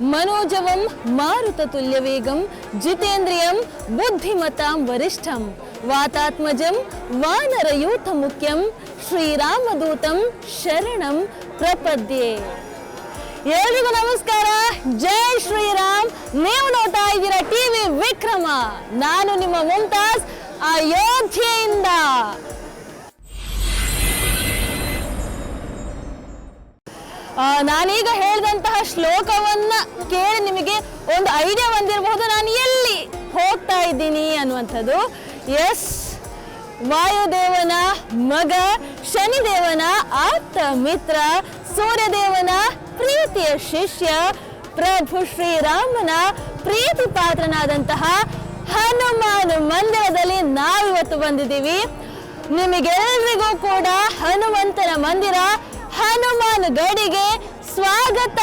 ಮನೋಜವಂ ಮಾರುತ ತುಲ್ಯವೇಗಂ ಜಿತೇಂದ್ರಿಯಂ ಬುದ್ಧಿಮತಾಂ ವರಿಷ್ಠಂ ವಾತಾತ್ಮಜಂ ವಾನರಯೂಥ ಮುಖ್ಯಂ ಶ್ರೀರಾಮದೂತಂ ಶರಣಂ ಪ್ರಪದ್ಯೆ. ಎಲ್ರಿಗೂ ನಮಸ್ಕಾರ. ಜೈ ಶ್ರೀರಾಮ್. ನೀವು ನೋಡ್ತಾ ಇದ್ದೀರಾ ಟಿವಿ ವಿಕ್ರಮ. ನಾನು ನಿಮ್ಮ ಮುಮ್ತಾಜ್ ಅಯೋಧ್ಯೆಯಿಂದ. ನಾನೀಗ ಹೇಳಿದಂತಹ ಶ್ಲೋಕವನ್ನ ಕೇಳಿ ನಿಮಗೆ ಒಂದು ಐಡಿಯಾ ಬಂದಿರಬಹುದು. ನಾನು ಎಲ್ಲಿ ಹೋಗ್ತಾ ಇದ್ದೀನಿ ಅನ್ನುವಂಥದ್ದು. ಎಸ್, ವಾಯುದೇವನ ಮಗ, ಶನಿದೇವನ ಆಪ್ತ ಮಿತ್ರ, ಸೂರ್ಯದೇವನ ಪ್ರೀತಿಯ ಶಿಷ್ಯ, ಪ್ರಭು ಶ್ರೀರಾಮನ ಪ್ರೀತಿ ಪಾತ್ರನಾದಂತಹ ಹನುಮಾನ್ ಮಂದಿರದಲ್ಲಿ ನಾವಿವತ್ತು ಬಂದಿದ್ದೀವಿ. ನಿಮಗೆಲ್ಲರಿಗೂ ಕೂಡ ಹನುಮಂತನ ಮಂದಿರ ಹನುಮಾನ್ ಗಡಿಗೆ ಸ್ವಾಗತ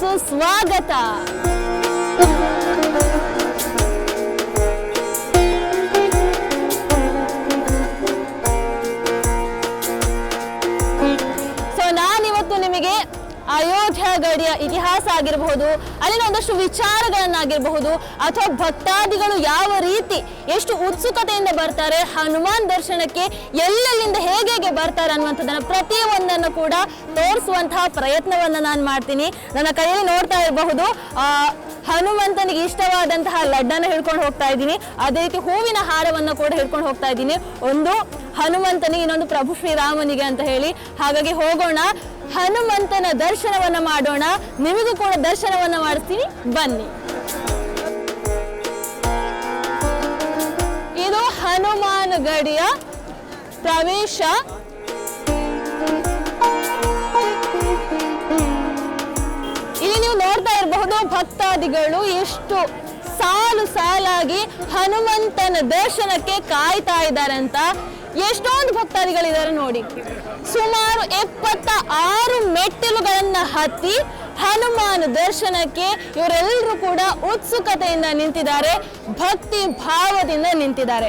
ಸುಸ್ವಾಗತ. ಅಯೋಧ್ಯ ಗಡಿಯ ಇತಿಹಾಸ ಆಗಿರಬಹುದು, ಅಲ್ಲಿನ ಒಂದಷ್ಟು ವಿಚಾರಗಳನ್ನಾಗಿರಬಹುದು, ಅಥವಾ ಭಕ್ತಾದಿಗಳು ಯಾವ ರೀತಿ ಎಷ್ಟು ಉತ್ಸುಕತೆಯಿಂದ ಬರ್ತಾರೆ, ಹನುಮಾನ್ ದರ್ಶನಕ್ಕೆ ಎಲ್ಲೆಲ್ಲಿಂದ ಹೇಗೆ ಹೇಗೆ ಬರ್ತಾರೆ ಅನ್ನುವಂಥದ್ದನ್ನ ಪ್ರತಿಯೊಂದನ್ನು ಕೂಡ ತೋರಿಸುವಂತಹ ಪ್ರಯತ್ನವನ್ನ ನಾನು ಮಾಡ್ತೀನಿ. ನನ್ನ ಕೈಯಲ್ಲಿ ನೋಡ್ತಾ ಇರಬಹುದು ಹನುಮಂತನಿಗೆ ಇಷ್ಟವಾದಂತಹ ಲಡ್ಡನ್ನು ಹಿಡ್ಕೊಂಡು ಹೋಗ್ತಾ ಇದ್ದೀನಿ. ಅದೇ ರೀತಿ ಹೂವಿನ ಹಾರವನ್ನು ಕೂಡ ಹಿಡ್ಕೊಂಡು ಹೋಗ್ತಾ ಇದ್ದೀನಿ. ಒಂದು ಹನುಮಂತನಿಗೆ, ಇನ್ನೊಂದು ಪ್ರಭು ಶ್ರೀರಾಮನಿಗೆ ಅಂತ ಹೇಳಿ. ಹಾಗಾಗಿ ಹೋಗೋಣ. ಹನುಮಂತನ ದರ್ಶನವನ್ನ ಮಾಡೋಣ. ನಿಮಗೂ ಕೂಡ ದರ್ಶನವನ್ನ ಮಾಡಿಸ್ತೀನಿ. ಬನ್ನಿ. ಇದು ಹನುಮಾನ್ ಗಡಿಯ ಪ್ರವೇಶ. ಇಲ್ಲಿ ನೀವು ನೋಡ್ತಾ ಇರಬಹುದು, ಭಕ್ತಾದಿಗಳು ಎಷ್ಟು ಸಾಲು ಸಾಲಾಗಿ ಹನುಮಂತನ ದರ್ಶನಕ್ಕೆ ಕಾಯ್ತಾ ಇದ್ದಾರೆ ಅಂತ ಎಷ್ಟೊಂದು ಭಕ್ತಾದಿಗಳಿದ್ದಾರೆ ನೋಡಿ. ಸುಮಾರು ಎಪ್ಪತ್ತ ಆರು ಮೆಟ್ಟಿಲುಗಳನ್ನ ಹತ್ತಿ ಹನುಮಾನ್ ದರ್ಶನಕ್ಕೆ ಇವರೆಲ್ಲರೂ ಕೂಡ ಉತ್ಸುಕತೆಯಿಂದ ನಿಂತಿದ್ದಾರೆ, ಭಕ್ತಿ ಭಾವದಿಂದ ನಿಂತಿದ್ದಾರೆ.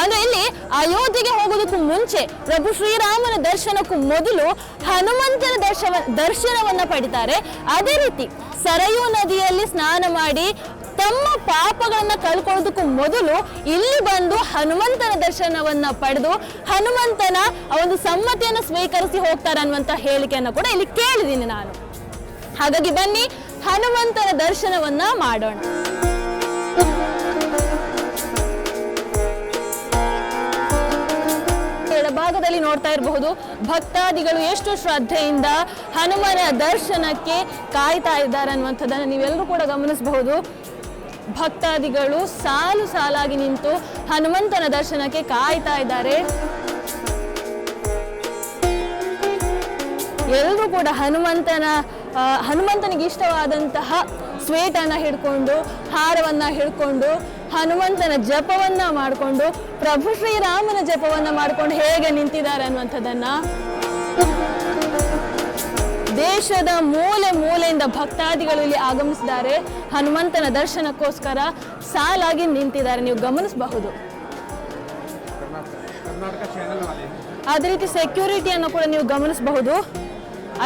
ಅಂದ್ರೆ ಇಲ್ಲಿ ಅಯೋಧ್ಯೆಗೆ ಹೋಗೋದಕ್ಕೂ ಮುಂಚೆ ಪ್ರಭು ಶ್ರೀರಾಮನ ದರ್ಶನಕ್ಕೂ ಮೊದಲು ಹನುಮಂತನ ದರ್ಶನ ದರ್ಶನವನ್ನ ಪಡಿತಾರೆ. ಅದೇ ರೀತಿ ಸರಯೂ ನದಿಯಲ್ಲಿ ಸ್ನಾನ ಮಾಡಿ ತಮ್ಮ ಪಾಪಗಳನ್ನ ಕಳ್ಕೊಳ್ಳೋದಕ್ಕೂ ಮೊದಲು ಇಲ್ಲಿ ಬಂದು ಹನುಮಂತನ ದರ್ಶನವನ್ನ ಪಡೆದು ಹನುಮಂತನ ಒಂದು ಸಮ್ಮತಿಯನ್ನು ಸ್ವೀಕರಿಸಿ ಹೋಗ್ತಾರೆ ಅನ್ನುವಂತ ಹೇಳಿಕೆಯನ್ನು ಕೂಡ ಇಲ್ಲಿ ಕೇಳಿದ್ದೀನಿ ನಾನು. ಹಾಗಾಗಿ ಬನ್ನಿ, ಹನುಮಂತನ ದರ್ಶನವನ್ನ ಮಾಡೋಣ. ಎಡಭಾಗದಲ್ಲಿ ನೋಡ್ತಾ ಇರಬಹುದು, ಭಕ್ತಾದಿಗಳು ಎಷ್ಟು ಶ್ರದ್ಧೆಯಿಂದ ಹನುಮನ ದರ್ಶನಕ್ಕೆ ಕಾಯ್ತಾ ಇದ್ದಾರೆ ಅನ್ನುವಂಥದ್ದನ್ನು ನೀವೆಲ್ಲರೂ ಕೂಡ ಗಮನಿಸಬಹುದು. ಭಕ್ತಾದಿಗಳು ಸಾಲು ಸಾಲಾಗಿ ನಿಂತು ಹನುಮಂತನ ದರ್ಶನಕ್ಕೆ ಕಾಯ್ತಾ ಇದ್ದಾರೆ. ಎಲ್ಲರೂ ಕೂಡ ಹನುಮಂತನ ಹನುಮಂತನಿಗೆ ಇಷ್ಟವಾದಂತಹ ಸ್ವೀಟನ್ನ ಹಿಡ್ಕೊಂಡು, ಹಾರವನ್ನ ಹಿಡ್ಕೊಂಡು, ಹನುಮಂತನ ಜಪವನ್ನ ಮಾಡಿಕೊಂಡು, ಪ್ರಭು ಶ್ರೀರಾಮನ ಜಪವನ್ನ ಮಾಡ್ಕೊಂಡು ಹೇಗೆ ನಿಂತಿದ್ದಾರೆ ಅನ್ನುವಂಥದ್ದನ್ನ ದೇಶದ ಮೂಲೆ ಮೂಲೆಯಿಂದ ಭಕ್ತಾದಿಗಳು ಇಲ್ಲಿ ಆಗಮಿಸಿದ್ದಾರೆ. ಹನುಮಂತನ ದರ್ಶನಕ್ಕೋಸ್ಕರ ಸಾಲಾಗಿ ನಿಂತಿದ್ದಾರೆ. ನೀವು ಗಮನಿಸಬಹುದು. ಅದೇ ರೀತಿ ಸೆಕ್ಯೂರಿಟಿಯನ್ನು ಕೂಡ ನೀವು ಗಮನಿಸಬಹುದು.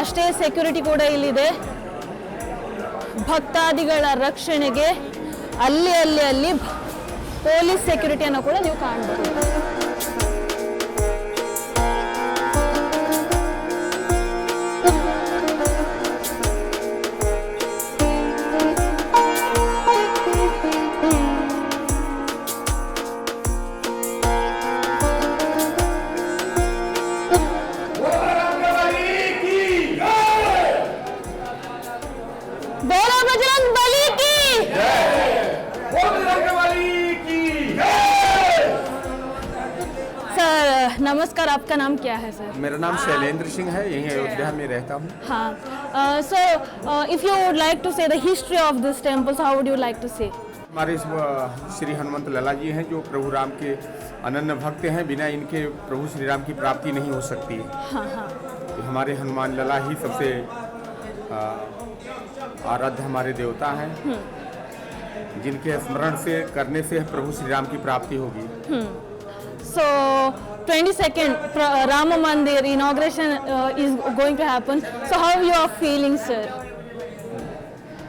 ಅಷ್ಟೇ ಸೆಕ್ಯೂರಿಟಿ ಕೂಡ ಇಲ್ಲಿದೆ. ಭಕ್ತಾದಿಗಳ ರಕ್ಷಣೆಗೆ ಅಲ್ಲಿ ಅಲ್ಲಿ ಅಲ್ಲಿ ಪೊಲೀಸ್ ಸೆಕ್ಯೂರಿಟಿಯನ್ನು ಕೂಡ ನೀವು ಕಾಣಬಹುದು नमस्कार आपका नाम क्या है सर? मेरा नाम शैलेंद्र सिंह है यहीं अयोध्या में रहता हूँ। हाँ so if you would like to say the history of this temple how would you like to say हमारे श्री हनुमंत लला जी हैं जो प्रभु राम के अनन्य भक्त हैं बिना इनके प्रभु श्री राम की प्राप्ति नहीं हो सकती। हाँ हाँ। तो हमारे हनुमान लला ही सबसे आराध्य हमारे देवता हैं। जिनके स्मरण से करने से प्रभु श्री राम की प्राप्ति होगी। So, 22nd Pra- Rama Mandir inauguration uh, is going to happen. So, how you are feeling, sir?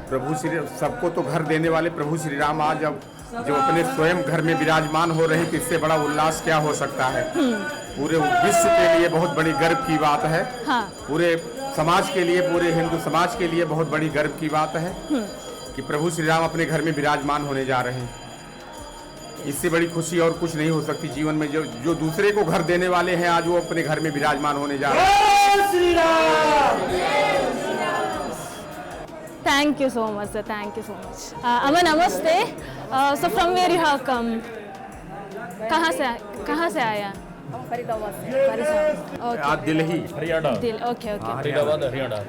प्रभु श्री सबको तो घर देने वाले प्रभु श्री राम आज अब जो अपने स्वयं घर में विराजमान हो रहे हैं इससे बड़ा उल्लास क्या हो सकता है? पूरे विश्व के लिए बहुत बड़ी गर्व की बात है। हाँ। पूरे समाज के लिए पूरे हिंदू समाज के लिए बहुत बड़ी गर्व की बात है कि प्रभु श्री राम अपने घर में विराजमान होने जा रहे हैं। इससे बड़ी खुशी और कुछ नहीं हो सकती जीवन में। जो जो दूसरे को घर देने वाले हैं आज वो अपने घर में विराजमान होने जा रहे हैं। Thank you so much sir thank you so much Aman नमस्ते। So from where you have come कहाँ से कहाँ से आया? फरीदाबाद हरियाणा। ओके ओके हाँ, Haryana.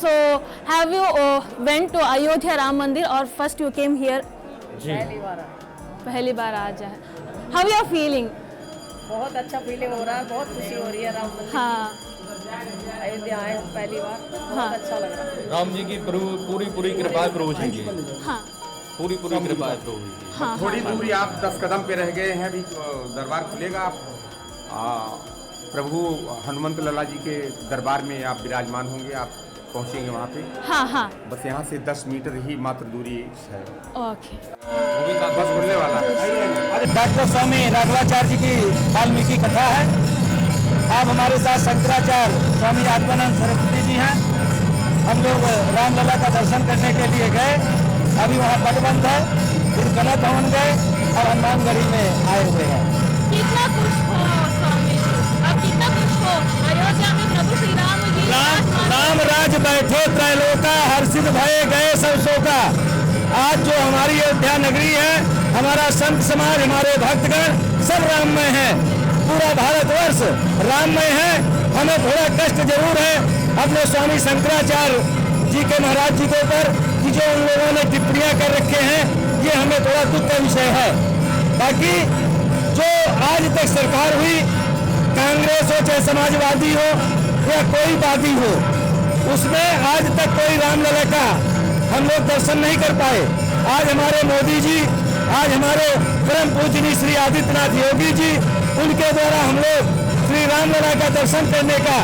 So have you went to Ayodhya Ram Mandir और फ़र्स्ट यू केम हियर पहली बार आए। पहली बार आज है how you are feeling? बहुत अच्छा फीलिंग हो रहा है बहुत खुशी हो रही है राम हाँ। अयोध्या आए पहली बार बहुत हाँ। अच्छा लग रहा है। राम जी की पूरी पूरी कृपा प्रभु जी की। हाँ। पूरी पूरी कृपा है प्रभु जी हाँ थोड़ी दूरी आप दस कदम पे रह गए हैं अभी दरबार खुलेगा। आप आ, प्रभु हनुमंत लला जी के दरबार में आप विराजमान होंगे आप पहुँचेंगे वहाँ पे। हाँ हाँ। बस यहाँ से 10 मीटर ही मात्र दूरी है। ओके। बस खुलने वाला। है डॉक्टर स्वामी राघवाचार्य जी की वाल्मीकि कथा है। आप हमारे साथ शंकराचार्य स्वामी आत्मानंद सरस्वती जी हैं। हम लोग रामलला का दर्शन करने के लिए गए। अभी वहाँ पटबंध है फिर गलत भवन गए और हनुमानगढ़ी में आए हुए हैं। कितना खुश राम राम राज बैठे त्रैलोका, हर्षित भये गए शोका। आज जो हमारी अयोध्या नगरी है, हमारा संत समाज, हमारे भक्तगण सब राममय है। पूरा भारतवर्ष राममय है। हमें थोड़ा कष्ट ज़रूर है अपने स्वामी शंकराचार्य जी के महाराज जी के ऊपर कि जो उन लोगों ने टिप्पणियाँ कर रखे हैं, ये हमें थोड़ा दुख का विषय है। बाकी जो आज तक सरकार हुई, कांग्रेस हो चाहे समाजवादी हो या कोई वादी हो। उसमें आज तक कोई रामलला का हम लोग दर्शन नहीं कर पाए। आज हमारे मोदी जी, आज हमारे परम पूजनी श्री आदित्यनाथ योगी जी, उनके द्वारा हम लोग श्री रामलला का दर्शन करने का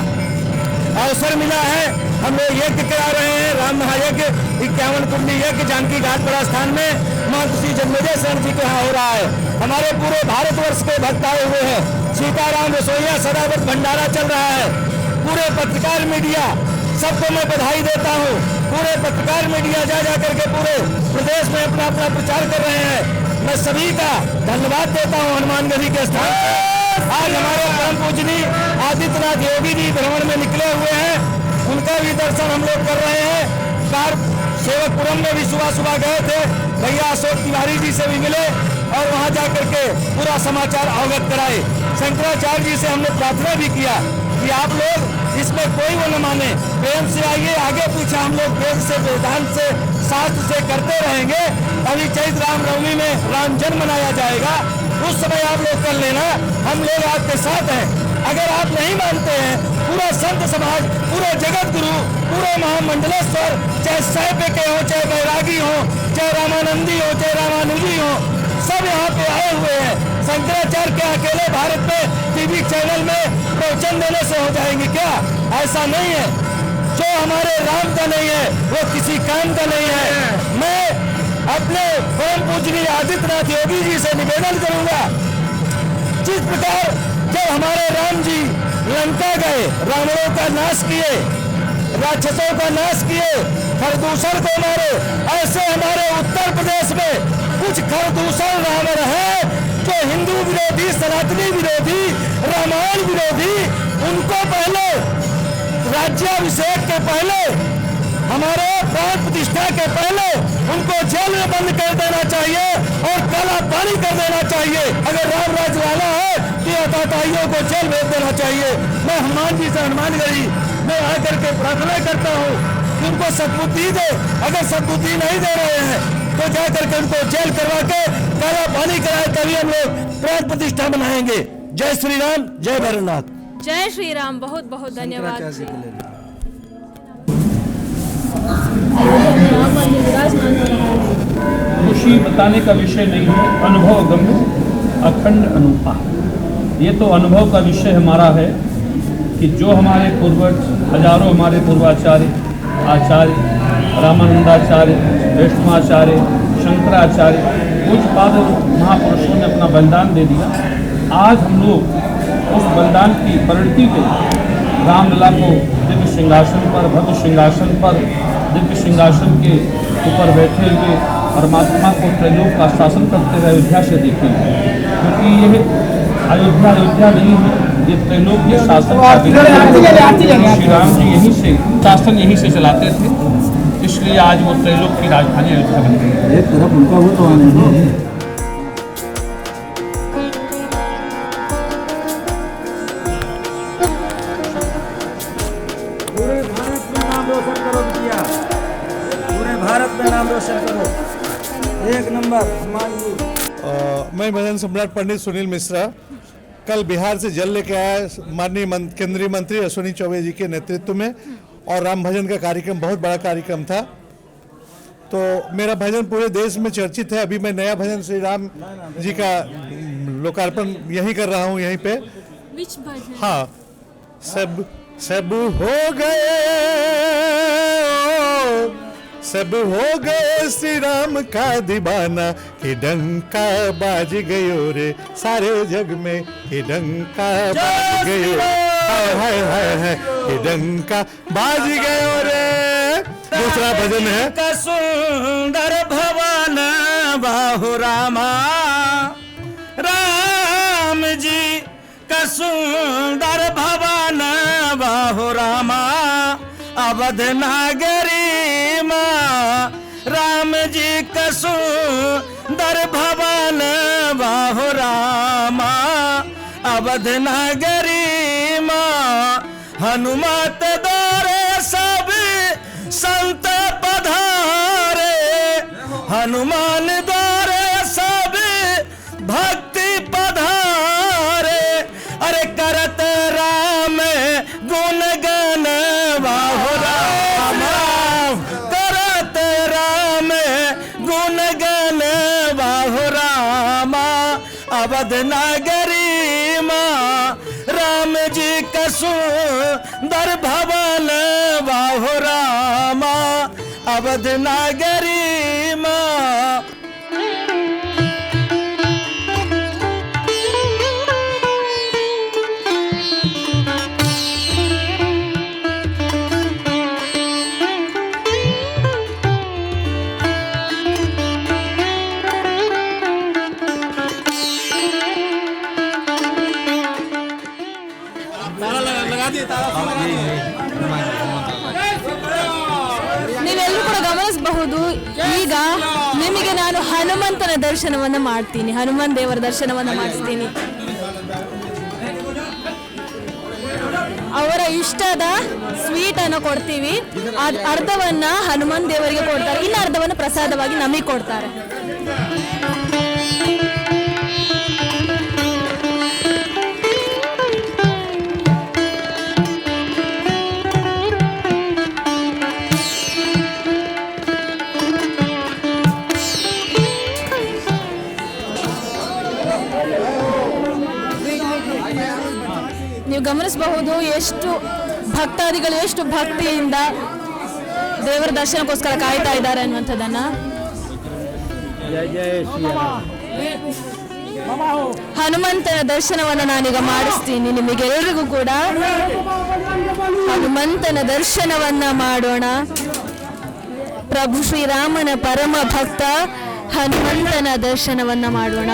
अवसर मिला है। हम लोग यज्ञ करा रहे हैं, राम महायज्ञ, इक्यावन कुंडी यज्ञ, जानकी घाट पर स्थान में, माँ श्री जन्मजय शरण जी के यहाँ हो रहा है। हमारे पूरे भारतवर्ष के भक्त आए हुए हैं। सीताराम रसोईया सदावत भंडारा चल रहा है। पूरे पत्रकार मीडिया सबको मैं बधाई देता हूँ। पूरे पत्रकार मीडिया जा जा करके पूरे प्रदेश में अपना अपना प्रचार कर रहे हैं। मैं सभी का धन्यवाद देता हूँ हनुमानगढ़ी के स्थान आज हमारे परम पूजनी आदित्यनाथ योगी जी भ्रमण में निकले हुए हैं। उनका भी दर्शन हम लोग कर रहे हैं। कार सेवकपुरम में भी सुबह सुबह गए थे। भैया अशोक तिवारी जी से भी मिले और वहाँ जाकर के पूरा समाचार अवगत कराए। शंकराचार्य जी से हमने प्रार्थना भी किया। कि आप लोग इसमें कोई वो न माने। प्रेम से आइए, आगे पीछे हम लोग वेद से, वेदांत से, शास्त्र से करते रहेंगे। अभी चैत्र रामनवमी में राम जन्म मनाया जाएगा। उस समय आप लोग कर लेना। हम लोग आपके साथ हैं। अगर आप नहीं मानते हैं, पूरा संत समाज, पूरे जगत गुरु पूरे महामंडलेश्वर, चाहे सैपे के हो, चाहे बैरागी हो, चाहे रामानंदी हो, चाहे रामानुजी हो, सब यहाँ पे आए हुए हैं। शंकराचार्य के अकेले भारत में, टीवी चैनल में प्रवचन देने से हो जाएँगे क्या? ऐसा नहीं है। जो हमारे राम का नहीं है, वो किसी काम का नहीं है। मैं अपने परम पूजनी आदित्यनाथ योगी जी से निवेदन करूँगा, जिस प्रकार जब हमारे राम जी लंका गए, रावणों का नाश किए, राक्षसों का नाश किए, खरदूषण को मारे, ऐसे हमारे उत्तर प्रदेश में कुछ खरदूषण रावण है विरोधी, सनातनी विरोधी रामायण विरोधी, उनको पहले राज्याभिषेक के पहले, हमारे प्राण प्रतिष्ठा के पहले उनको जेल में बंद कर देना चाहिए और काला पानी कर देना चाहिए। अगर राम राज लाना है तो ये अताताइयों को जेल भेज देना चाहिए। मैं हनुमान जी से हनुमान गई मैं आकर के प्रार्थना करता हूँ कि उनको सदबुद्धि दे। अगर सदबुद्धि नहीं दे रहे हैं तो जाकर के उनको जेल करवा के काला पानी कराए तभी हम लोग प्राण प्रतिष्ठा बनाएँगे जय श्री राम जय भैरवनाथ। जय श्री राम बहुत बहुत धन्यवाद। खुशी बताने का विषय नहीं है अनुभव गम्य अखंड अनूठा ये तो अनुभव का विषय हमारा है कि जो हमारे पूर्वज हज़ारों हमारे पूर्वाचार्य आचार्य रामानंदाचार्य वैष्णवाचार्य शंकराचार्य कुछ पाद महापुरुषों ने अपना बलिदान दे दिया। आज हम लोग उस बलिदान की परिणति को रामलला को दिव्य सिंहासन पर भव्य सिंहासन पर दिव्य सिंहासन के ऊपर बैठे हुए परमात्मा को त्रैलोक का शासन करते हुए अयोध्या से देखेंगे क्योंकि यह अयोध्या अयोध्या नहीं है ये त्रैलोक के शासन। श्री राम जी यहीं से शासन यहीं से चलाते थे। इसलिए आज वो त्रैलोक की राजधानी अयोध्या बन गई। है एक तरफ़ उनका वो तो आने दो पूरे भारत में नाम रोशन करो बिटिया पूरे भारत में नाम रोशन करो। एक नंबर हनुमान जी अ, मैं भजन सम्राट पंडित सुनील मिश्रा। कल बिहार से जल लेके आया माननीय केंद्रीय मंत्री अश्विनी चौबे जी के नेतृत्व में। और राम भजन का कार्यक्रम बहुत बड़ा कार्यक्रम था। तो मेरा भजन पूरे देश में चर्चित है। अभी मैं नया भजन श्री राम जी का लोकार्पण यहीं कर रहा हूँ यहीं पे। हाँ सब सब हो गए सब हो गए श्री राम का दीवाना। कि डंका बाज गयो रे सारे जग में कि डंका बाज गयो हाय हाय हाय हाय। कि डंका बाज गयो रे दूसरा भजन है। का सुंदर भवन, बाहु रामा। राम जी का सुंदर भवन, बाहु रामा। अवध नागरी माँ। राम जी का सुंदर भवन, बाहु रामा। अवध नागरी हनुमत दौरे सब संत पधारे। हनुमान दौरे सब भक्ति ಹನುಮಂತನ ದರ್ಶನವನ್ನ ಮಾಡ್ತೀನಿ. ಹನುಮಾನ್ ದೇವರ ದರ್ಶನವನ್ನ ಮಾಡಿಸ್ತೀನಿ ಅವರ ಇಷ್ಟದ ಸ್ವೀಟ್ ಅನ್ನು ಕೊಡ್ತೀವಿ. ಅದ್ ಅರ್ಧವನ್ನ ಹನುಮಾನ್ ದೇವರಿಗೆ ಕೊಡ್ತಾರೆ. ಇನ್ನು ಅರ್ಧವನ್ನು ಪ್ರಸಾದವಾಗಿ ನಮಗೆ ಕೊಡ್ತಾರೆ. ನೀವು ಗಮನಿಸಬಹುದು ಎಷ್ಟು ಭಕ್ತಾದಿಗಳು ಎಷ್ಟು ಭಕ್ತಿಯಿಂದ ದೇವರ ದರ್ಶನಕ್ಕೋಸ್ಕರ ಕಾಯ್ತಾ ಇದ್ದಾರೆ ಅನ್ನುವಂಥದ್ದನ್ನ. ಹನುಮಂತನ ದರ್ಶನವನ್ನು ನಾನೀಗ ಮಾಡಿಸ್ತೀನಿ ನಿಮಗೆಲ್ಲರಿಗೂ ಕೂಡ. ಹನುಮಂತನ ದರ್ಶನವನ್ನ ಮಾಡೋಣ. ಪ್ರಭು ಶ್ರೀರಾಮನ ಪರಮ ಭಕ್ತ ಹನುಮಂತನ ದರ್ಶನವನ್ನ ಮಾಡೋಣ.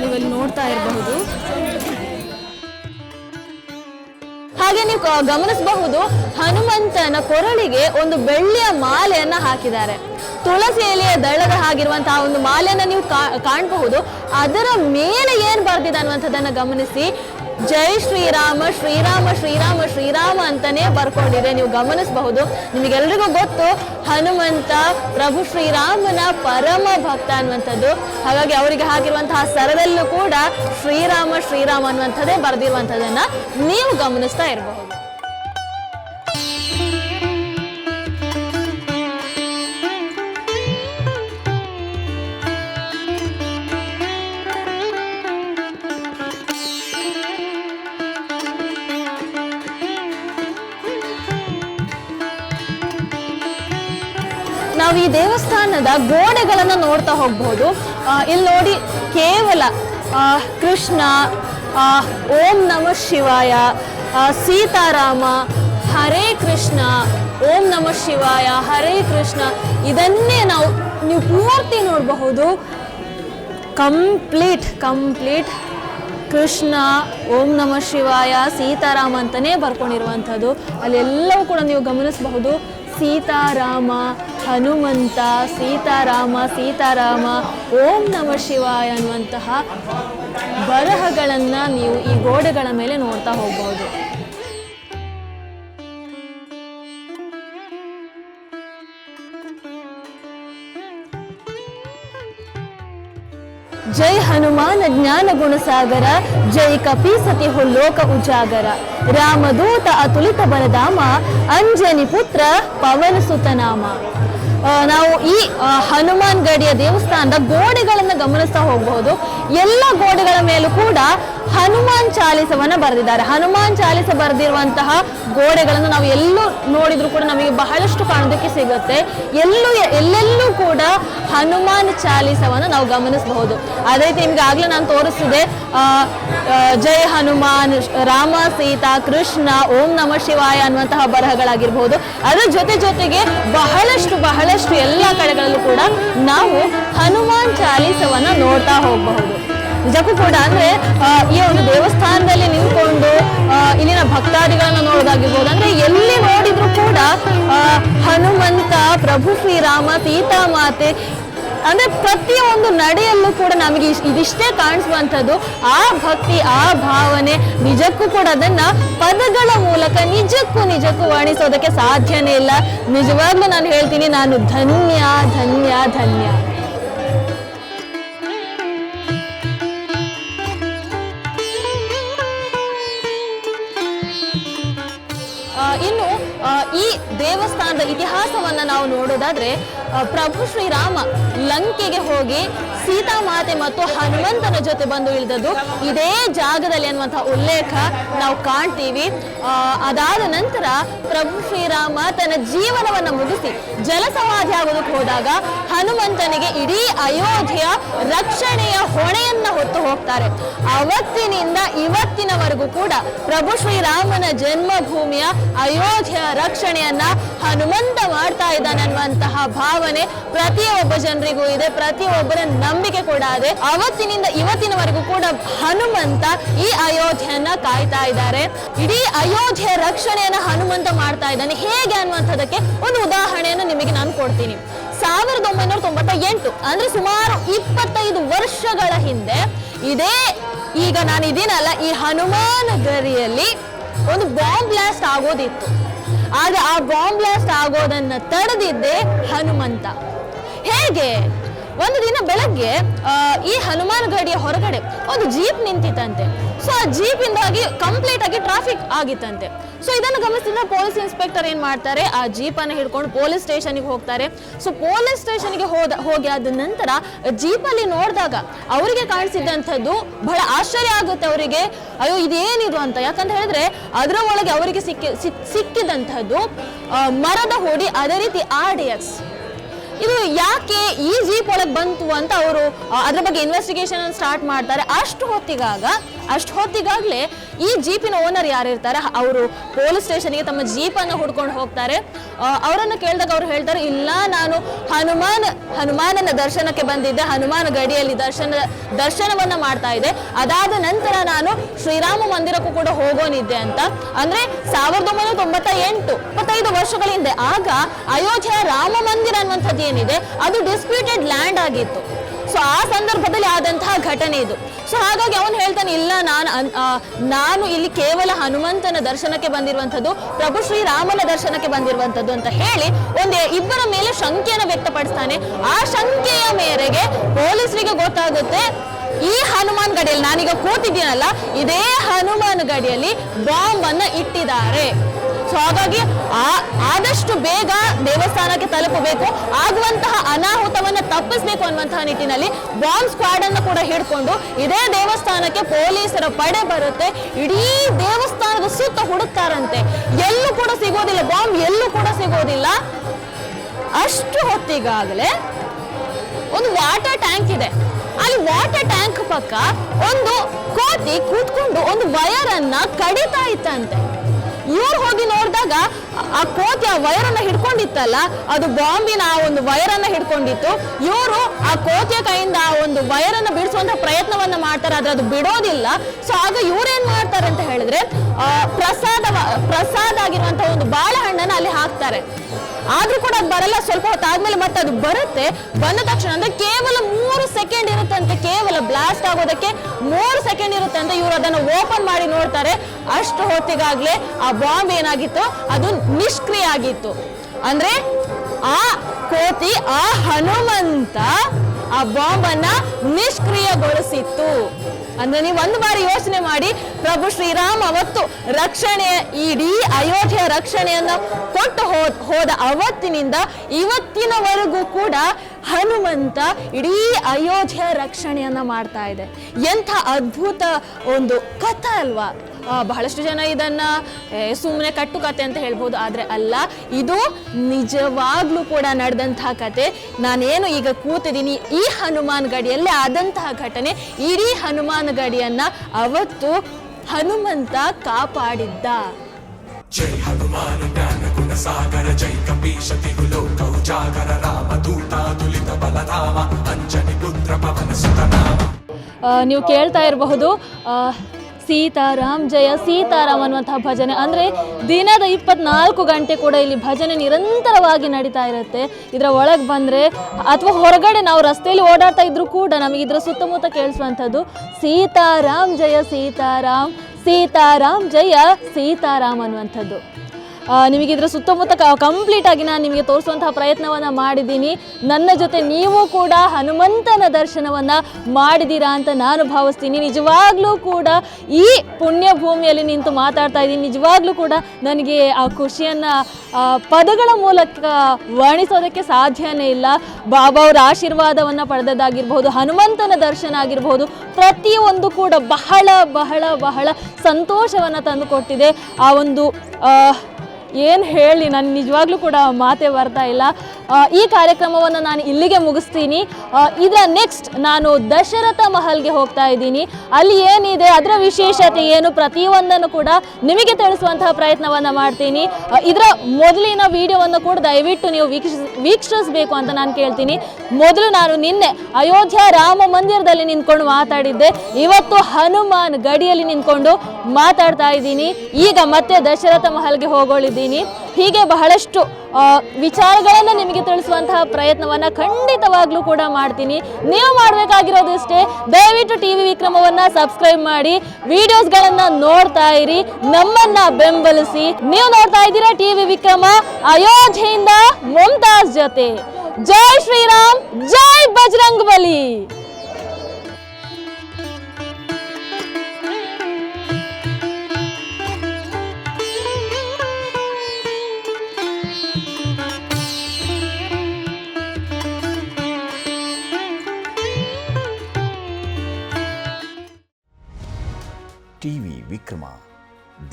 ನೀವಲ್ಲಿ ನೋಡ್ತಾ ಇರಬಹುದು. ಹಾಗೆ ನೀವು ಗಮನಿಸಬಹುದು, ಹನುಮಂತನ ಕೊರಳಿಗೆ ಒಂದು ಬೆಳ್ಳಿಯ ಮಾಲೆಯನ್ನ ಹಾಕಿದ್ದಾರೆ. ತುಳಸಿ ಎಲೆಯ ದಳದ ಹಾಗಿರುವಂತಹ ಒಂದು ಮಾಲೆಯನ್ನ ನೀವು ಕಾಣಬಹುದು. ಅದರ ಮೇಲೆ ಏನ್ ಬರ್ದಿದೆ ಅನ್ನುವಂಥದ್ದನ್ನ ಗಮನಿಸಿ. ಜೈ ಶ್ರೀರಾಮ ಶ್ರೀರಾಮ ಶ್ರೀರಾಮ ಶ್ರೀರಾಮ ಅಂತಾನೆ ಬರ್ಕೊಂಡಿದೆ. ನೀವು ಗಮನಿಸಬಹುದು. ನಿಮಗೆಲ್ರಿಗೂ ಗೊತ್ತು, ಹನುಮಂತ ಪ್ರಭು ಶ್ರೀರಾಮನ ಪರಮ ಭಕ್ತ ಅನ್ನುವಂಥದ್ದು. ಹಾಗಾಗಿ ಅವರಿಗೆ ಹಾಕಿರುವಂತಹ ಸರದಲ್ಲೂ ಕೂಡ ಶ್ರೀರಾಮ ಶ್ರೀರಾಮ ಅನ್ನುವಂಥದ್ದೇ ಬರೆದಿರುವಂಥದ್ದನ್ನ ನೀವು ಗಮನಿಸ್ತಾ ಇರಬಹುದು. ದೇವಸ್ಥಾನದ ಗೋಡೆಗಳನ್ನು ನೋಡ್ತಾ ಹೋಗಬಹುದು ಇಲ್ಲಿ ನೋಡಿ ಕೇವಲ ಕೃಷ್ಣ ಓಂ ನಮ ಶಿವಾಯ ಸೀತಾರಾಮ, ಹರೇ ಕೃಷ್ಣ, ಓಂ ನಮ ಶಿವಾಯ, ಹರೇ ಕೃಷ್ಣ, ಇದನ್ನೇ ನಾವು, ನೀವು ಪೂರ್ತಿ ನೋಡಬಹುದು. ಕಂಪ್ಲೀಟ್ ಕಂಪ್ಲೀಟ್ ಕೃಷ್ಣ, ಓಂ ನಮ ಶಿವಾಯ, ಸೀತಾರಾಮ ಅಂತಲೇ ಬರ್ಕೊಂಡಿರುವಂಥದ್ದು. ಅಲ್ಲೆಲ್ಲವೂ ಕೂಡ ನೀವು ಗಮನಿಸಬಹುದು. ಸೀತಾರಾಮ ಹನುಮಂತ, ಸೀತಾರಾಮ ಸೀತಾರಾಮ, ಓಂ ನಮ ಶಿವಾಯ ಅನ್ನುವಂತಹ ಬರಹಗಳನ್ನು ನೀವು ಈ ಗೋಡೆಗಳ ಮೇಲೆ ನೋಡ್ತಾ ಹೋಗ್ಬೋದು. ಜೈ ಹನುಮಾನ ಜ್ಞಾನ ಗುಣಸಾಗರ, ಜೈ ಕಪಿ ಹುಲ್ಲೋಕ ಲೋಕ ಉಜಾಗರ. ರಾಮದೂತ ಅತುಲಿತ ಬಲಧಾಮ ಅಂಜನಿ ಪುತ್ರ ಪವನ ಸುತನಾಮ. ನಾವು ಈ ಹನುಮಾನ್ ಗಡಿಯ ದೇವಸ್ಥಾನದ ಗೋಡೆಗಳನ್ನು ಗಮನಿಸ್ತಾ ಹೋಗಬಹುದು. ಎಲ್ಲ ಗೋಡೆಗಳ ಮೇಲೂ ಕೂಡ ಹನುಮಾನ್ ಚಾಲಿಸವನ್ನ ಬರೆದಿದ್ದಾರೆ. ಹನುಮಾನ್ ಚಾಲಿಸ ಬರೆದಿರುವಂತಹ ಗೋಡೆಗಳನ್ನು ನಾವು ಎಲ್ಲೂ ನೋಡಿದ್ರು ಕೂಡ ನಮಗೆ ಬಹಳಷ್ಟು ಕಾಣೋದಕ್ಕೆ ಸಿಗುತ್ತೆ. ಎಲ್ಲೂ ಎಲ್ಲೆಲ್ಲೂ ಕೂಡ ಹನುಮಾನ್ ಚಾಲಿಸವನ್ನು ನಾವು ಗಮನಿಸಬಹುದು. ಅದೇ ರೀತಿ ನಿಮ್ಗೆ ಆಗ್ಲೇ ನಾನು ತೋರಿಸಿದೆ ಆ, ಆ, ಜೈ ಹನುಮಾನ್ ರಾಮ ಸೀತಾ ಕೃಷ್ಣ ಓಂ ನಮ ಶಿವಾಯ ಅನ್ನುವಂತಹ ಬರಹಗಳಾಗಿರ್ಬಹುದು ಅದರ ಜೊತೆ ಜೊತೆಗೆ ಬಹಳಷ್ಟು ಬಹಳಷ್ಟು ಎಲ್ಲ ಕಡೆಗಳಲ್ಲೂ ಕೂಡ ನಾವು ಹನುಮಾನ್ ಚಾಲಿಸವನ್ನ ನೋಡ್ತಾ ಹೋಗಬಹುದು. ನಿಜಕ್ಕೂ ಕೂಡ ಅಂದ್ರೆ ಈ ಒಂದು ದೇವಸ್ಥಾನದಲ್ಲಿ ನಿಂತ್ಕೊಂಡು ಇಲ್ಲಿನ ಭಕ್ತಾದಿಗಳನ್ನ ನೋಡೋದಾಗಿರ್ಬೋದು. ಅಂದ್ರೆ ಎಲ್ಲಿ ನೋಡಿದ್ರು ಕೂಡ ಹನುಮಂತ, ಪ್ರಭು ಶ್ರೀರಾಮ, ಸೀತಾಮಾತೆ, ಅಂದ್ರೆ ಪ್ರತಿಯೊಂದು ನಡೆಯಲ್ಲೂ ಕೂಡ ನಮಗೆ ಇದಿಷ್ಟೇ ಕಾಣಿಸುವಂಥದ್ದು. ಆ ಭಕ್ತಿ, ಆ ಭಾವನೆ ನಿಜಕ್ಕೂ ಕೂಡ ಅದನ್ನ ಪದಗಳ ಮೂಲಕ ನಿಜಕ್ಕೂ ನಿಜಕ್ಕೂ ವರ್ಣಿಸೋದಕ್ಕೆ ಸಾಧ್ಯನೇ ಇಲ್ಲ. ನಿಜವಾಗ್ಲೂ ನಾನು ಹೇಳ್ತೀನಿ, ನಾನು ಧನ್ಯ ಧನ್ಯ ಧನ್ಯ. ಇತಿಹಾಸವನ್ನ ನಾವು ನೋಡೋದಾದ್ರೆ ಪ್ರಭು ಶ್ರೀರಾಮ ಲಂಕೆಗೆ ಹೋಗಿ ಸೀತಾಮಾತೆ ಮತ್ತು ಹನುಮಂತನ ಜೊತೆ ಬಂದು ಇಳಿದದ್ದು. ಇದೇ ಜಾಗದಲ್ಲಿ ಅನ್ನುವಂತಹ ಉಲ್ಲೇಖ ನಾವು ಕಾಣ್ತೀವಿ. ಅದಾದ ನಂತರ ಪ್ರಭು ಶ್ರೀರಾಮ ತನ್ನ ಜೀವನವನ್ನ ಮುಗಿಸಿ ಜಲಸಮಾಧಿ ಆಗೋದಕ್ಕೆ ಹೋದಾಗ ಹನುಮಂತನಿಗೆ ಇಡೀ ಅಯೋಧ್ಯೆಯ ರಕ್ಷಣೆಯ ಹೊಣೆಯನ್ನ ಹೊತ್ತು ಹೋಗ್ತಾರೆ. ಅವತ್ತಿನಿಂದ ಇವತ್ತಿನವರೆಗೂ ಕೂಡ ಪ್ರಭು ಶ್ರೀರಾಮನ ಜನ್ಮಭೂಮಿಯ ಅಯೋಧ್ಯೆಯ ರಕ್ಷಣೆಯನ್ನ ಹನುಮಂತ ಮಾಡ್ತಾ ಇದ್ದಾನೆ ಅನ್ನುವಂತಹ ಭಾವನೆ ಪ್ರತಿಯೊಬ್ಬ ಜನರಿಗೂ ಇದೆ, ಪ್ರತಿಯೊಬ್ಬರ ನಂಬಿಕೆ ಕೂಡ ಇದೆ. ಅವತ್ತಿನಿಂದ ಇವತ್ತಿನವರೆಗೂ ಕೂಡ ಹನುಮಂತ ಈ ಅಯೋಧ್ಯೆಯನ್ನ ಕಾಯ್ತಾ ಇದ್ದಾರೆ. ಇಡೀ ಅಯೋಧ್ಯೆ ರಕ್ಷಣೆಯನ್ನ ಹನುಮಂತ ಮಾಡ್ತಾ ಇದ್ದಾನೆ. ಹೇಗೆ ಅನ್ನುವಂಥದಕ್ಕೆ ಒಂದು ಉದಾಹರಣೆಯನ್ನು ನಿಮಗೆ ನಾನು ಕೊಡ್ತೀನಿ. ಸಾವಿರದ ಒಂಬೈನೂರ ತೊಂಬತ್ತ ಎಂಟು ಅಂದ್ರೆ ಸುಮಾರು ಇಪ್ಪತ್ತೈದು ವರ್ಷಗಳ ಹಿಂದೆ ಇದೇ, ಈಗ ನಾನು ಇದೀನಲ್ಲ ಈ ಹನುಮಾನ್ ಗರಿಯಲ್ಲಿ ಒಂದು ಬಾಂಬ್ ಬ್ಲಾಸ್ಟ್ ಆಗೋದಿತ್ತು. ಆಗ ಆ ಬಾಂಬ್ ಬ್ಲಾಸ್ಟ್ ಆಗೋದನ್ನ ತಡೆದಿದ್ದೆ ಹನುಮಂತ. ಹೇಗೆ? ಒಂದು ದಿನ ಬೆಳಗ್ಗೆ ಈ ಹನುಮಾನ್ ಗಡಿಯ ಹೊರಗಡೆ ಒಂದು ಜೀಪ್ ನಿಂತಿತ್ತಂತೆ. ಸೊ ಆ ಜೀಪಿಂದಾಗಿ ಕಂಪ್ಲೀಟ್ ಆಗಿ ಟ್ರಾಫಿಕ್ ಆಗಿತ್ತಂತೆ. ಸೊ ಇದನ್ನು ಗಮನಿಸಿದ ಪೊಲೀಸ್ ಇನ್ಸ್ಪೆಕ್ಟರ್ ಏನು ಮಾಡ್ತಾರೆ? ಆ ಜೀಪ್ ಅನ್ನು ಹಿಡ್ಕೊಂಡು ಪೊಲೀಸ್ ಸ್ಟೇಷನ್ಗೆ ಹೋಗ್ತಾರೆ. ಸೊ ಪೊಲೀಸ್ ಸ್ಟೇಷನ್ಗೆ ಹೋದ, ಹೋಗಿ ಆದ ನಂತರ ಜೀಪಲ್ಲಿ ನೋಡಿದಾಗ ಅವರಿಗೆ ಕಾಣಿಸಿದಂಥದ್ದು ಬಹಳ ಆಶ್ಚರ್ಯ ಆಗುತ್ತೆ ಅವರಿಗೆ. ಅಯ್ಯೋ, ಇದೇನಿದು ಅಂತ. ಯಾಕಂತ ಹೇಳಿದ್ರೆ ಅದರ ಒಳಗೆ ಅವರಿಗೆ ಸಿಕ್ಕಿ, ಸಿಕ್- ಸಿಕ್ಕಿದಂಥದ್ದು ಮರದ ಹೋಡಿ, ಅದೇ ರೀತಿ ಆರ್ ಇದು ಯಾಕೆ ಈ ಜೀಪ್ ಒಳಗೆ ಬಂತು ಅಂತ ಅವರು ಅದ್ರ ಬಗ್ಗೆ ಇನ್ವೆಸ್ಟಿಗೇಷನ್ ಸ್ಟಾರ್ಟ್ ಮಾಡ್ತಾರೆ. ಅಷ್ಟು ಹೊತ್ತಿಗಾಗ ಅಷ್ಟು ಹೊತ್ತಿಗಾಗಲೇ ಈ ಜೀಪಿನ ಓನರ್ ಯಾರಿರ್ತಾರೆ, ಅವರು ಪೊಲೀಸ್ ಸ್ಟೇಷನ್ಗೆ ತಮ್ಮ ಜೀಪನ್ನು ಹುಡ್ಕೊಂಡು ಹೋಗ್ತಾರೆ. ಅವರನ್ನು ಕೇಳಿದಾಗ ಅವ್ರು ಹೇಳ್ತಾರೆ, ಇಲ್ಲ, ನಾನು ಹನುಮಾನ್, ಹನುಮಾನನ ದರ್ಶನಕ್ಕೆ ಬಂದಿದ್ದೆ, ಹನುಮಾನ ಗಡಿಯಲ್ಲಿ ದರ್ಶನ, ದರ್ಶನವನ್ನು ಮಾಡ್ತಾ ಇದ್ದೆ. ಅದಾದ ನಂತರ ನಾನು ಶ್ರೀರಾಮ ಮಂದಿರಕ್ಕೂ ಕೂಡ ಹೋಗೋನಿದ್ದೆ ಅಂತ. ಅಂದ್ರೆ ಸಾವಿರದ ಒಂಬೈನೂರ ತೊಂಬತ್ತ ಎಂಟು ಇಪ್ಪತ್ತೈದು ವರ್ಷಗಳ ಹಿಂದೆ. ಆಗ ಅಯೋಧ್ಯೆಯ ರಾಮ ಮಂದಿರ ಅನ್ನುವಂಥದ್ದು ಏನಿದೆ, ಅದು ಡಿಸ್ಪ್ಯೂಟೆಡ್ ಲ್ಯಾಂಡ್ ಆಗಿತ್ತು. ಸೊ ಆ ಸಂದರ್ಭದಲ್ಲಿ ಆದಂತಹ ಘಟನೆ ಇದು. ಸೊ ಹಾಗಾಗಿ ಅವನು ಹೇಳ್ತಾನೆ, ಇಲ್ಲ, ನಾನು ನಾನು ಇಲ್ಲಿ ಕೇವಲ ಹನುಮಂತನ ದರ್ಶನಕ್ಕೆ ಬಂದಿರುವಂಥದ್ದು, ಪ್ರಭು ಶ್ರೀರಾಮನ ದರ್ಶನಕ್ಕೆ ಬಂದಿರುವಂಥದ್ದು ಅಂತ ಹೇಳಿ ಒಂದು ಇಬ್ಬರ ಮೇಲೆ ಶಂಕೆಯನ್ನು ವ್ಯಕ್ತಪಡಿಸ್ತಾನೆ. ಆ ಶಂಕೆಯ ಮೇರೆಗೆ ಪೊಲೀಸರಿಗೆ ಗೊತ್ತಾಗುತ್ತೆ, ಈ ಹನುಮಾನ್ ಗಡಿಯಲ್ಲಿ ನಾನೀಗ ಕೂತಿದ್ದೀನಲ್ಲ, ಇದೇ ಹನುಮಾನ್ ಗಡಿಯಲ್ಲಿ ಬಾಂಬ್ ಅನ್ನ ಇಟ್ಟಿದ್ದಾರೆ. ಸೊ ಹಾಗಾಗಿ ಆದಷ್ಟು ಬೇಗ ದೇವಸ್ಥಾನಕ್ಕೆ ತಲುಪಬೇಕು. ಆಗುವಂತಹ ಅನಾಹುತವನ್ನ ತಪ್ಪಿಸಬೇಕು ಅನ್ನುವಂತಹ ನಿಟ್ಟಿನಲ್ಲಿ ಬಾಂಬ್ ಸ್ಕ್ವಾಡ್ ಅನ್ನು ಕೂಡ ಹಿಡ್ಕೊಂಡು ಇದೇ ದೇವಸ್ಥಾನಕ್ಕೆ ಪೊಲೀಸರ ಪಡೆ ಬರುತ್ತೆ. ಇಡೀ ದೇವಸ್ಥಾನದ ಸುತ್ತ ಹುಡುಕ್ತಾರಂತೆ. ಎಲ್ಲೂ ಕೂಡ ಸಿಗೋದಿಲ್ಲ ಬಾಂಬ್ ಎಲ್ಲೂ ಕೂಡ ಸಿಗೋದಿಲ್ಲ. ಅಷ್ಟು ಹೊತ್ತಿಗಾಗಲೇ ಒಂದು ವಾಟರ್ ಟ್ಯಾಂಕ್ ಇದೆ. ಅಲ್ಲಿ ವಾಟರ್ ಟ್ಯಾಂಕ್ ಪಕ್ಕ ಒಂದು ಕೋತಿ ಕೂತ್ಕೊಂಡು ಒಂದು ವಯರ್ ಅನ್ನ ಕಡಿತಾ ಇತ್ತಂತೆ. ಇವ್ರು ಹೋಗಿ ನೋಡಿದಾಗ ಆ ಕೋತಿ ಆ ಅನ್ನ ಹಿಡ್ಕೊಂಡಿತ್ತಲ್ಲ, ಅದು ಬಾಂಬಿನ ಆ ಒಂದು ವೈರ್ ಅನ್ನ ಹಿಡ್ಕೊಂಡಿತ್ತು. ಇವರು ಆ ಕೋತಿಯ ಕೈಯಿಂದ ಆ ಒಂದು ವೈರ್ ಅನ್ನ ಬಿಡಿಸುವಂತ ಪ್ರಯತ್ನವನ್ನ ಮಾಡ್ತಾರೆ, ಆದ್ರೆ ಅದು ಬಿಡೋದಿಲ್ಲ. ಸೊ ಆಗ ಇವ್ರೇನ್ ಮಾಡ್ತಾರೆ ಅಂತ ಹೇಳಿದ್ರೆ ಪ್ರಸಾದ ಪ್ರಸಾದ ಆಗಿರುವಂತಹ ಒಂದು ಬಾಳೆಹಣ್ಣನ್ನ ಅಲ್ಲಿ ಹಾಕ್ತಾರೆ. ಆದ್ರೂ ಕೂಡ ಅದು ಬರಲ್ಲ. ಸ್ವಲ್ಪ ಹೊತ್ತಾದ್ಮೇಲೆ ಮತ್ತೆ ಅದು ಬರುತ್ತೆ. ಬಂದ ತಕ್ಷಣ ಅಂದ್ರೆ ಕೇವಲ ಮೂರು ಸೆಕೆಂಡ್ ಇರುತ್ತಂತೆ ಕೇವಲ ಬ್ಲಾಸ್ಟ್ ಆಗೋದಕ್ಕೆ ಮೂರು ಸೆಕೆಂಡ್ ಇರುತ್ತೆ ಅಂತ ಇವರು ಅದನ್ನು ಓಪನ್ ಮಾಡಿ ನೋಡ್ತಾರೆ. ಅಷ್ಟು ಹೊತ್ತಿಗಾಗ್ಲೇ ಆ ಬಾಂಬ್ ಏನಾಗಿತ್ತು? ಅದು ನಿಷ್ಕ್ರಿಯ ಆಗಿತ್ತು. ಅಂದ್ರೆ ಆ ಕೋತಿ, ಆ ಹನುಮಂತ ಆ ಬಾಂಬ್ ಅನ್ನ ನಿಷ್ಕ್ರಿಯಗೊಳಿಸಿತ್ತು. ಅಂದ್ರೆ ನೀವು ಒಂದು ಬಾರಿ ಯೋಚನೆ ಮಾಡಿ, ಪ್ರಭು ಶ್ರೀರಾಮ್, ಅವತ್ತು ರಕ್ಷಣೆ ಇಡೀ ಅಯೋಧ್ಯೆಯ ರಕ್ಷಣೆಯನ್ನ ಕೊಟ್ಟು ಹೋದ್ ಹೋದ ಅವತ್ತಿನಿಂದ ಇವತ್ತಿನವರೆಗೂ ಕೂಡ ಹನುಮಂತ ಇಡೀ ಅಯೋಧ್ಯೆಯ ರಕ್ಷಣೆಯನ್ನ ಮಾಡ್ತಾ ಇದೆ. ಎಂಥ ಅದ್ಭುತ ಒಂದು ಕಥೆ ಅಲ್ವಾ. ಬಹಳಷ್ಟು ಜನ ಇದನ್ನ ಸುಮ್ಮನೆ ಕಟ್ಟು ಕತೆ ಅಂತ ಹೇಳ್ಬೋದು ಆದ್ರೆ ಅಲ್ಲ ಇದು ನಿಜವಾಗ್ಲೂ ಕೂಡ ನಡೆದಂತಹ ಕತೆ. ನಾನೇನು ಈಗ ಕೂತಿದ್ದೀನಿ ಈ ಹನುಮಾನ್ ಗಡಿಯಲ್ಲೇ ಆದಂತಹ ಘಟನೆ. ಇಡೀ ಹನುಮಾನ್ ಗಡಿಯನ್ನ ಅವತ್ತು ಹನುಮಂತ ಕಾಪಾಡಿದ್ದ. ಜೈ ಹನುಮಾನ ಜ್ಞಾನ ಗುಣ ಸಾಗರ ಜೈ ಕಪೀಶ ತಿರುಲೋಕ ಉಜಾಗರ ರಾಮ ದೂತ ತುಲಿತ ಬಲಧಾಮ ಅಂಜನಿ ಪುತ್ರ ಪವನ ಸುತನಾಮ. ನೀವು ಕೇಳ್ತಾ ಇರಬಹುದು ಸೀತಾರಾಮ್, ಜಯ ಸೀತಾರಾಮ್ ಅನ್ನುವಂತಹ ಭಜನೆ. ಅಂದರೆ ದಿನದ ಇಪ್ಪತ್ನಾಲ್ಕು ಗಂಟೆ ಕೂಡ ಇಲ್ಲಿ ಭಜನೆ ನಿರಂತರವಾಗಿ ನಡೀತಾ ಇರುತ್ತೆ. ಇದರ ಒಳಗೆ ಬಂದರೆ ಅಥವಾ ಹೊರಗಡೆ ನಾವು ರಸ್ತೆಯಲ್ಲಿ ಓಡಾಡ್ತಾ ಇದ್ರೂ ಕೂಡ ನಮಗೆ ಇದರ ಸುತ್ತಮುತ್ತ ಕೇಳಿಸುವಂಥದ್ದು, ಸೀತಾರಾಮ್, ಜಯ ಸೀತಾರಾಮ್ ಸೀತಾರಾಮ್, ಜಯ ಸೀತಾರಾಮ್ ಅನ್ನುವಂಥದ್ದು. ನಿಮಗೆ ಇದರ ಸುತ್ತಮುತ್ತ ಕಂಪ್ಲೀಟ್ ಆಗಿ ನಾನು ನಿಮಗೆ ತೋರಿಸುವಂತಹ ಪ್ರಯತ್ನವನ್ನು ಮಾಡಿದ್ದೀನಿ. ನನ್ನ ಜೊತೆ ನೀವು ಕೂಡ ಹನುಮಂತನ ದರ್ಶನವನ್ನು ಮಾಡಿದ್ದೀರಾ ಅಂತ ನಾನು ಭಾವಿಸ್ತೀನಿ. ನಿಜವಾಗ್ಲೂ ಕೂಡ ಈ ಪುಣ್ಯ ಭೂಮಿಯಲ್ಲಿ ನಿಂತು ಮಾತಾಡ್ತಾ ಇದ್ದೀನಿ. ನಿಜವಾಗ್ಲೂ ಕೂಡ ನನಗೆ ಆ ಖುಷಿಯನ್ನು ಪದಗಳ ಮೂಲಕ ವರ್ಣಿಸೋದಕ್ಕೆ ಸಾಧ್ಯನೇ ಇಲ್ಲ. ಬಾಬಾ ಅವರ ಆಶೀರ್ವಾದವನ್ನು ಪಡೆದದ್ದಾಗಿರ್ಬೋದು, ಹನುಮಂತನ ದರ್ಶನ ಆಗಿರ್ಬೋದು, ಪ್ರತಿಯೊಂದು ಕೂಡ ಬಹಳ ಬಹಳ ಬಹಳ ಸಂತೋಷವನ್ನು ತಂದುಕೊಟ್ಟಿದೆ. ಆ ಒಂದು ಏನು ಹೇಳಿ? ನಾನು ನಿಜವಾಗ್ಲೂ ಕೂಡ ಮಾತೇ ಬರ್ತಾ ಇಲ್ಲ. ಈ ಕಾರ್ಯಕ್ರಮವನ್ನು ನಾನು ಇಲ್ಲಿಗೆ ಮುಗಿಸ್ತೀನಿ. ಇದರ ನೆಕ್ಸ್ಟ್ ನಾನು ದಶರಥ ಮಹಲ್ಗೆ ಹೋಗ್ತಾ ಇದ್ದೀನಿ. ಅಲ್ಲಿ ಏನಿದೆ, ಅದರ ವಿಶೇಷತೆ ಏನು ಪ್ರತಿಯೊಂದನ್ನು ಕೂಡ ನಿಮಗೆ ತಿಳಿಸುವಂತಹ ಪ್ರಯತ್ನವನ್ನು ಮಾಡ್ತೀನಿ. ಇದರ ಮೊದಲಿನ ವಿಡಿಯೋವನ್ನು ಕೂಡ ದಯವಿಟ್ಟು ನೀವು ವೀಕ್ಷ ವೀಕ್ಷಿಸಬೇಕು ಅಂತ ನಾನು ಕೇಳ್ತೀನಿ. ಮೊದಲು ನಾನು ನಿನ್ನೆ ಅಯೋಧ್ಯ ರಾಮ ಮಂದಿರದಲ್ಲಿ ನಿಂತ್ಕೊಂಡು ಮಾತಾಡಿದ್ದೆ. ಇವತ್ತು ಹನುಮಾನ್ ಗಡಿಯಲ್ಲಿ ನಿಂತ್ಕೊಂಡು ಮಾತಾಡ್ತಾ ಇದ್ದೀನಿ. ಈಗ ಮತ್ತೆ ದಶರಥ ಮಹಲ್ಗೆ ಹೋಗೋಳಿದ್ದೀನಿ ಹೀಗೆ ಬಹಳಷ್ಟು ವಿಚಾರಗಳನ್ನು ನಿಮಗೆ ತಿಳಿಸುವಂತಹ ಪ್ರಯತ್ನವನ್ನು ಖಂಡಿತವಾಗ್ಲೂ ಕೂಡ ಮಾಡ್ತೀನಿ. ನೀವು ಮಾಡಬೇಕಾಗಿರೋದು ಇಷ್ಟೇ ದಯವಿಟ್ಟು ಟಿ ವಿ ವಿಕ್ರಮವನ್ನು ಸಬ್ಸ್ಕ್ರೈಬ್ ಮಾಡಿ, ವಿಡಿಯೋಸ್ಗಳನ್ನು ನೋಡ್ತಾ ಇರಿ, ನಮ್ಮನ್ನು ಬೆಂಬಲಿಸಿ. ನೀವು ನೋಡ್ತಾ ಇದ್ದೀರಾ ಟಿ ವಿ ವಿಕ್ರಮ, ಅಯೋಧ್ಯೆಯಿಂದ ಮುಮ್ತಾಜ್ ಜೊತೆ. ಜೈ ಶ್ರೀರಾಮ್, ಜೈ ಬಜರಂಗ್ ಬಲಿ.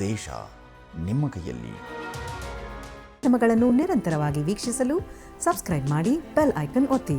ದೇಶ ನಿಮ್ಮ ಕೈಯಲ್ಲಿ. ನಮ್ಮಗಳನ್ನು ನಿರಂತರವಾಗಿ ವೀಕ್ಷಿಸಲು ಸಬ್ಸ್ಕ್ರೈಬ್ ಮಾಡಿ ಬೆಲ್ ಐಕನ್ ಒತ್ತಿ.